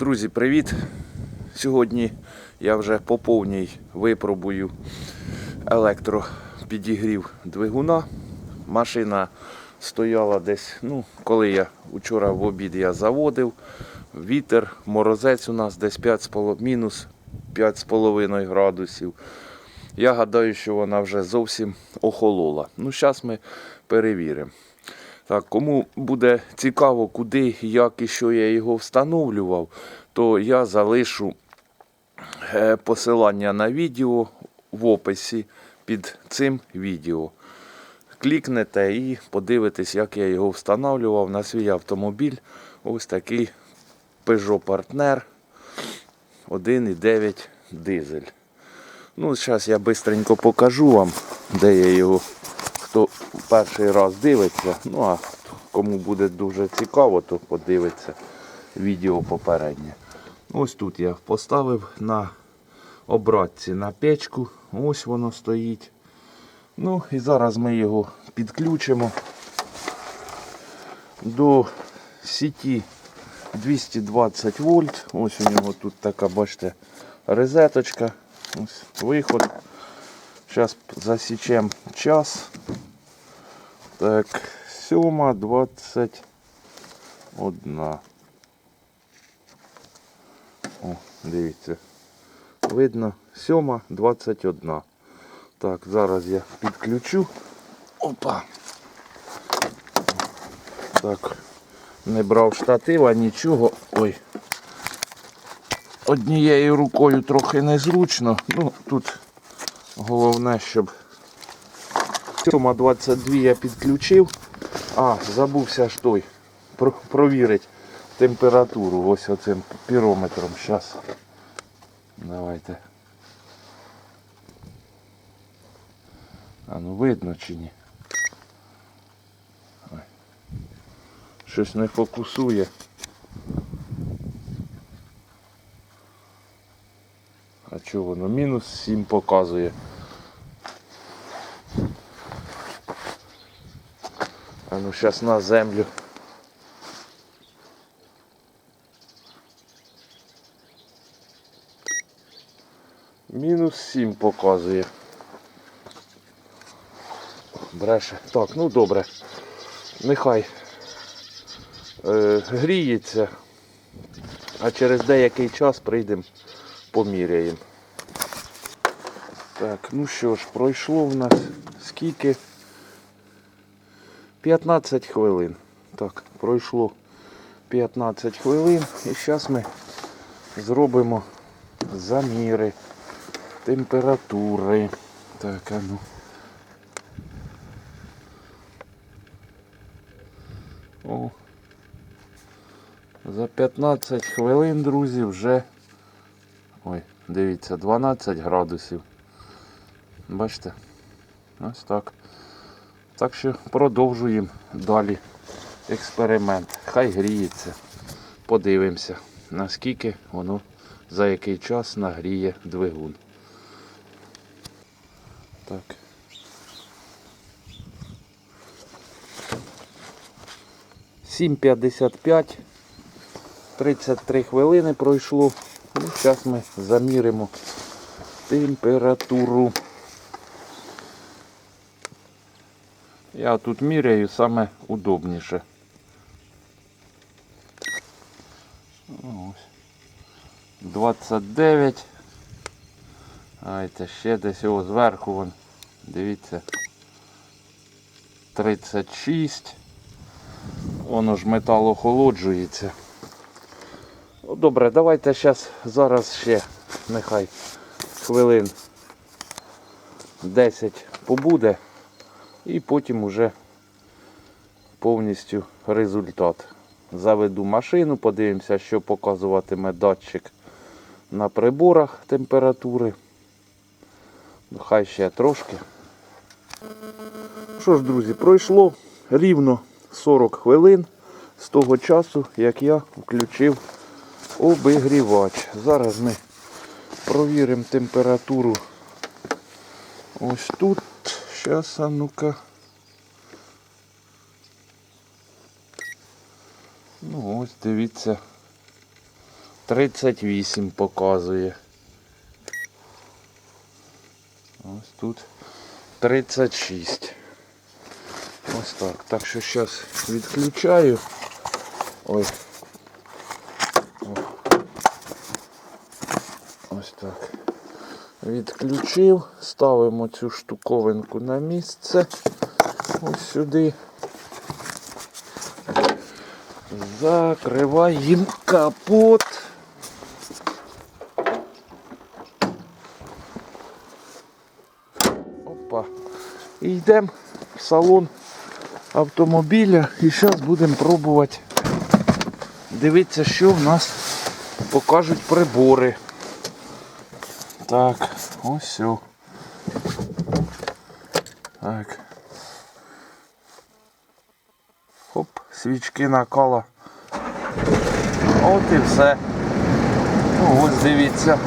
Друзі, привіт! Сьогодні я вже по повній випробую електропідігрів двигуна. Машина стояла десь, ну, коли я вчора в обід я заводив. Вітер, морозець у нас десь 5,5, мінус 5,5 градусів. Я гадаю, що вона вже зовсім охолола. Ну, зараз ми перевіримо. Так, кому буде цікаво, куди, як і що я його встановлював, то я залишу е, посилання на відео в описі під цим відео. Клікнете і подивитесь, як я його встановлював на свій автомобіль. Ось такий Peugeot Partner 1,9 дизель. Ну, зараз я швидко покажу вам, де я його, хто перший раз дивиться. Ну а кому буде дуже цікаво, то подивиться відео попереднє. Ось тут я поставив на обратці на печку. Ось воно стоїть. Ну і зараз ми його підключимо до сіті 220 вольт. Ось у нього тут така, бачите, розеточка. Ось виход. Зараз засічемо час. Так, 7.21. О, дивіться. Видно, 7.21. Так, зараз я підключу. Опа. Так, не брав штатива, нічого. Ой. Однією рукою трохи незручно. Ну, тут головне, щоб 7.22 я підключив. А, забувся ж той. Про- провірити температуру ось оцим пірометром. Зараз. Давайте. А ну видно чи ні? Ой. Щось не фокусує. Чого воно? Мінус 7 показує. А ну зараз на землю. Мінус 7 показує. Бреше. Так, ну добре. Нехай е, гріється, а через деякий час прийдемо поміряємо. Так, ну що ж, пройшло в нас скільки? 15 хвилин. Так, пройшло 15 хвилин і зараз ми зробимо заміри температури. Так, а ну. О. За 15 хвилин, друзі, вже Ой, дивіться, 12 градусів. Бачите? Ось так. Так що продовжуємо далі експеримент. Хай гріється. Подивимося, наскільки воно за який час нагріє двигун. Так. Сім п'ятдесят п'ять. 33 хвилини пройшло. Ну, зараз ми заміримо температуру. Я тут міряю саме удобніше. Ось. 29. А це ще десь його зверху вон. Дивіться. 36. Воно ж метал охолоджується. Ну, добре, давайте зараз зараз ще нехай хвилин 10 побуде і потім уже повністю результат. Заведу машину, подивимося, що показуватиме датчик на приборах температури. Ну, Хай ще трошки. Що ж, друзі, пройшло рівно 40 хвилин з того часу, як я включив обігрівач. Зараз ми провіримо температуру ось тут. Зараз, а ну-ка. Ну ось, дивіться. 38 показує. Ось тут 36. Ось так. Так що зараз відключаю. Ой. О. Ось так. Відключив, ставимо цю штуковинку на місце. Ось сюди. Закриваємо капот. Опа. І йдемо в салон автомобіля і зараз будемо пробувати дивитися, що в нас покажуть прибори. Так, ось. Так. Хоп, свічки накала. От і все. Ну, ось дивіться.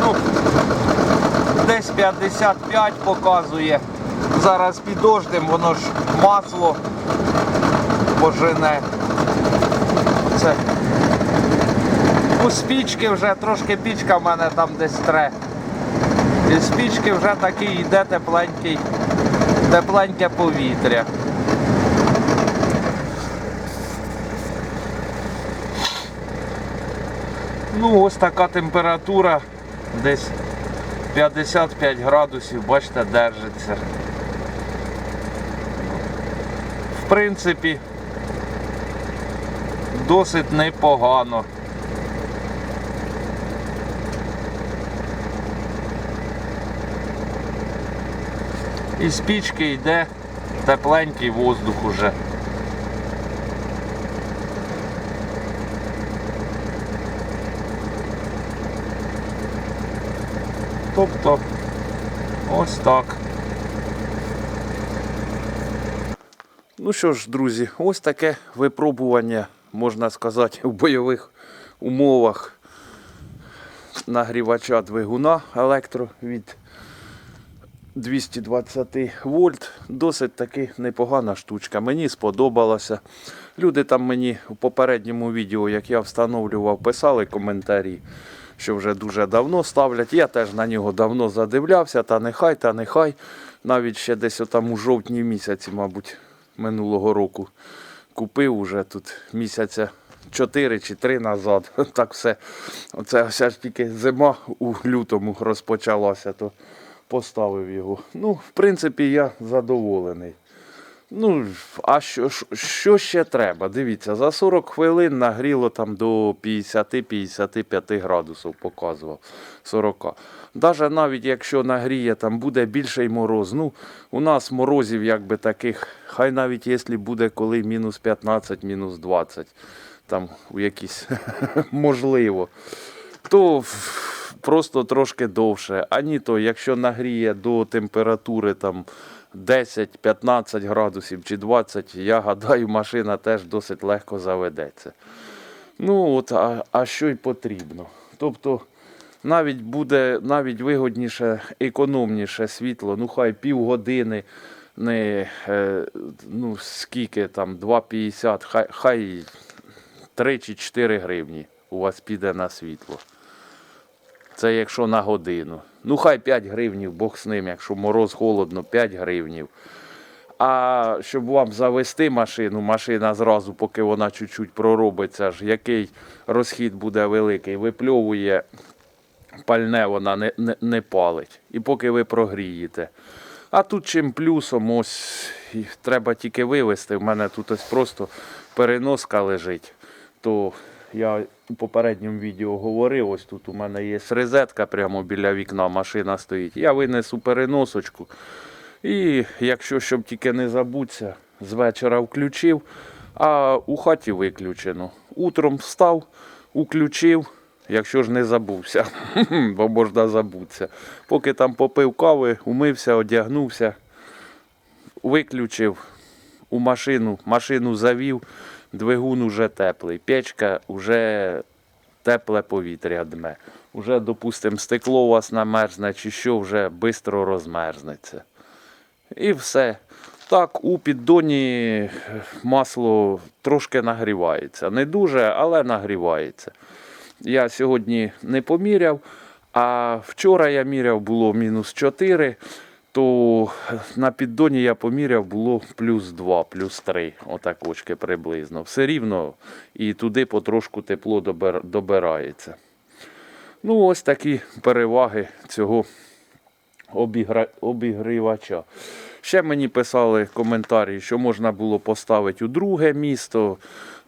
Ну, десь 55 показує. Зараз під дождем, воно ж масло пожене. Це. У спічки вже трошки пічка в мене там десь тре. І з пічки вже такий йде тепленький, тепленьке повітря. Ну, ось така температура, десь 55 градусів, бачите, держиться. В принципі, досить непогано. І з пічки йде тепленький воздух уже. Тобто ось так. Ну що ж, друзі, ось таке випробування, можна сказати, в бойових умовах нагрівача двигуна електро від 220 вольт. Досить таки непогана штучка. Мені сподобалося. Люди там мені у попередньому відео, як я встановлював, писали коментарі, що вже дуже давно ставлять. Я теж на нього давно задивлявся, та нехай, та нехай. Навіть ще десь отам у жовтні місяці, мабуть, минулого року купив уже тут місяця 4 чи 3 назад. Так все. Оце вся ж тільки зима у лютому розпочалася, то поставив його. Ну, в принципі, я задоволений. Ну, а що, що- ще треба? Дивіться, за 40 хвилин нагріло там до 50-55 градусів, показував 40. Даже навіть якщо нагріє, там буде більший мороз. Ну, у нас морозів якби таких, хай навіть якщо буде коли мінус 15, мінус 20, там у якісь можливо, то просто трошки довше. А ні, то якщо нагріє до температури там 10-15 градусів чи 20, я гадаю, машина теж досить легко заведеться. Ну от, а, а що й потрібно. Тобто навіть буде навіть вигодніше, економніше світло, ну хай півгодини, не е, ну скільки там, 2,50, хай, хай 3 чи 4 гривні у вас піде на світло. Це якщо на годину. Ну хай 5 гривнів, Бог з ним, якщо мороз холодно, 5 гривнів. А щоб вам завести машину, машина зразу, поки вона чуть-чуть проробиться, ж який розхід буде великий, випльовує пальне, вона не, не, не палить. І поки ви прогрієте. А тут чим плюсом, ось треба тільки вивезти. В мене тут ось просто переноска лежить. То я у попередньому відео говорив, ось тут у мене є розетка прямо біля вікна, машина стоїть. Я винесу переносочку. І якщо щоб тільки не забуться, з вечора включив, а у хаті виключено. Утром встав, уключив, якщо ж не забувся, бо можна забутися. Поки там попив кави, умився, одягнувся, виключив у машину, машину завів, двигун уже теплий, печка вже тепле повітря дме. Уже, допустимо, стекло у вас намерзне чи що вже швидко розмерзнеться. І все. Так, у піддоні масло трошки нагрівається. Не дуже, але нагрівається. Я сьогодні не поміряв, а вчора я міряв було мінус 4, то на піддоні я поміряв було плюс 2, плюс 3, отак очки приблизно. Все рівно і туди потрошку тепло добир- добирається. Ну, ось такі переваги цього обігра... обігрівача. Ще мені писали коментарі, що можна було поставити у друге місто.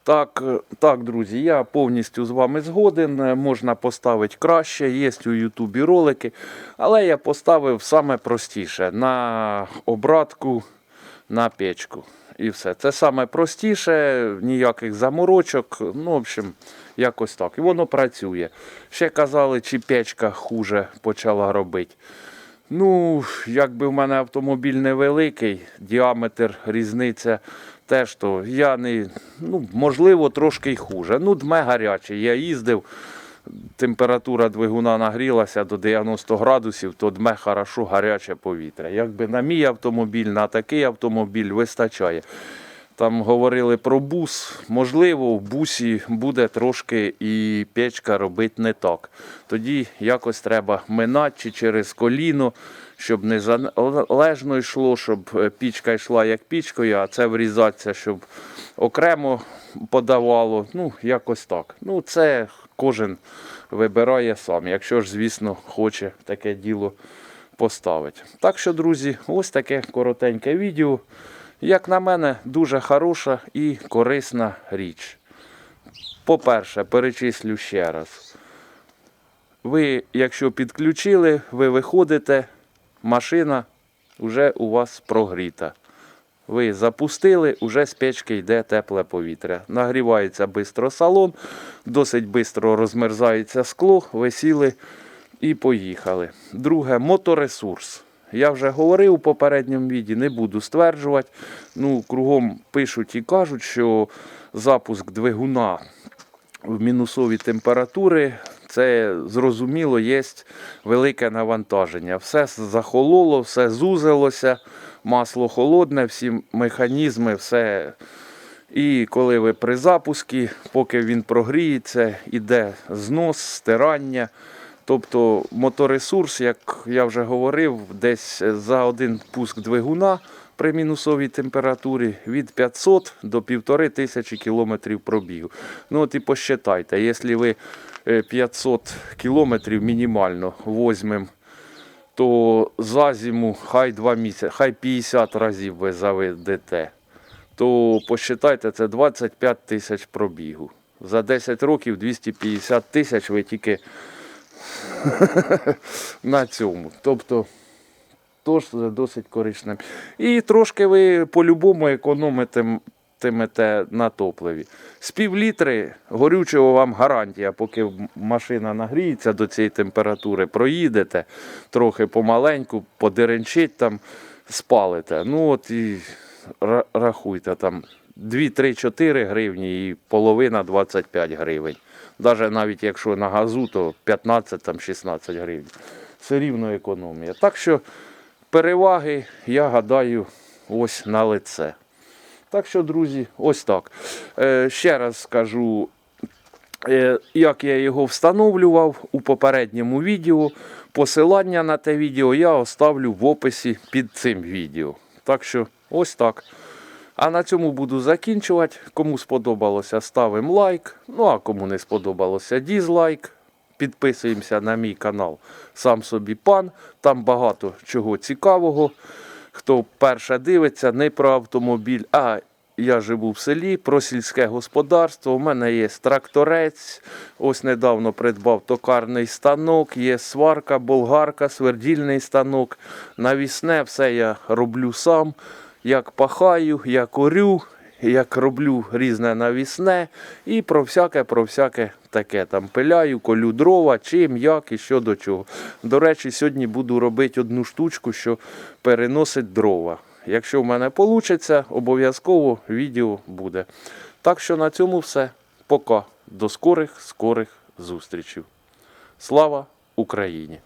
Так, так, друзі, я повністю з вами згоден. Можна поставити краще, є у Ютубі ролики. Але я поставив саме простіше на обратку, на печку. І все. Це саме простіше, ніяких заморочок. Ну, в общем, якось так. І воно працює. Ще казали, чи печка хуже почала робити. Ну, якби в мене автомобіль невеликий, діаметр, різниця теж, то я не, ну, можливо, трошки й хуже. Ну, дме гарячий. Я їздив, температура двигуна нагрілася до 90 градусів, то дме хорошо гаряче повітря. Якби на мій автомобіль, на такий автомобіль вистачає. Там говорили про бус. Можливо, в бусі буде трошки і печка робити не так. Тоді якось треба минати чи через коліно, щоб не залежно йшло, щоб е, пічка йшла як пічкою, а це врізатися, щоб окремо подавало. Ну, якось так. Ну, це кожен вибирає сам. Якщо ж, звісно, хоче таке діло поставити. Так що, друзі, ось таке коротеньке відео. Як на мене, дуже хороша і корисна річ. По-перше, перечислю ще раз. Ви, якщо підключили, ви виходите, машина вже у вас прогріта. Ви запустили, уже з печки йде тепле повітря. Нагрівається швидко салон, досить швидко розмерзається скло, ви сіли і поїхали. Друге, моторесурс. Я вже говорив у попередньому віді, не буду стверджувати. Ну, кругом пишуть і кажуть, що запуск двигуна в мінусові температури, це зрозуміло, є велике навантаження. Все захололо, все зузилося, масло холодне, всі механізми, все. І коли ви при запуску, поки він прогріється, іде знос, стирання. Тобто моторесурс, як я вже говорив, десь за один пуск двигуна при мінусовій температурі від 500 до 1500 кілометрів пробігу. Ну от і посчитайте, якщо ви 500 кілометрів мінімально возьмемо, то за зиму хай 2 місяці, хай 50 разів ви заведете, то посчитайте, це 25 тисяч пробігу. За 10 років 250 тисяч ви тільки на цьому. Тобто, тож це досить корисно. І трошки ви по-любому економитимете на топливі. З пів літри горючого вам гарантія, поки машина нагріється до цієї температури, проїдете трохи помаленьку, подеренчить там, спалите. Ну от і рахуйте там 2-3-4 гривні і половина 25 гривень. Даже навіть якщо на газу, то 15-16 гривень. Все рівно економія. Так що переваги, я гадаю, ось на лице. Так що, друзі, ось так. Е, ще раз скажу, е, як я його встановлював у попередньому відео. Посилання на те відео я оставлю в описі під цим відео. Так що, ось так. А на цьому буду закінчувати. Кому сподобалося, ставимо лайк. Ну а кому не сподобалося, дізлайк. Підписуємося на мій канал Сам собі пан. Там багато чого цікавого. Хто перше дивиться, не про автомобіль, а я живу в селі, про сільське господарство. У мене є тракторець. Ось недавно придбав токарний станок, є сварка, болгарка, свердільний станок. Навісне все я роблю сам. Як пахаю, як орю, як роблю різне навісне. І про всяке, про всяке таке. Там пиляю, колю дрова, чим, як і що до чого. До речі, сьогодні буду робити одну штучку, що переносить дрова. Якщо в мене вийде, обов'язково відео буде. Так що на цьому все. Пока. До скорих, скорих зустрічей. Слава Україні!